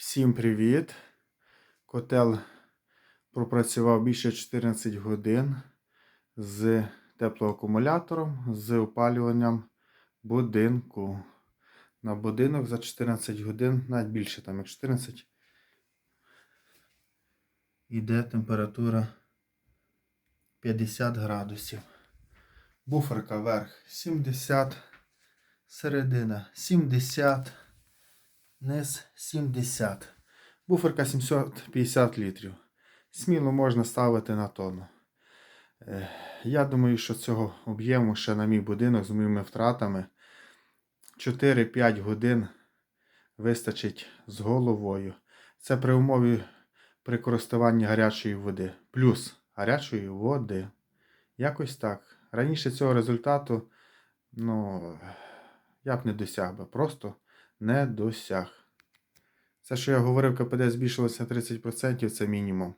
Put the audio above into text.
Всім привіт! Котел пропрацював більше 14 годин з теплоакумулятором, з опалюванням будинку. На будинок за 14 годин, навіть більше там як 14. Іде температура 50 градусів. Буферка верх 70, середина 70 низ 70. Буферка 750 літрів. Сміло можна ставити на тонну. Е, Я думаю, що цього об'єму ще на мій будинок з моїми втратами 4-5 годин вистачить з головою. Це при умові при користуванні гарячої води. Плюс гарячої води. Якось так. Раніше цього результату, ну, я б не досяг би. Просто не досяг. Це, що я говорив, КПД збільшилося на 30%, це мінімум.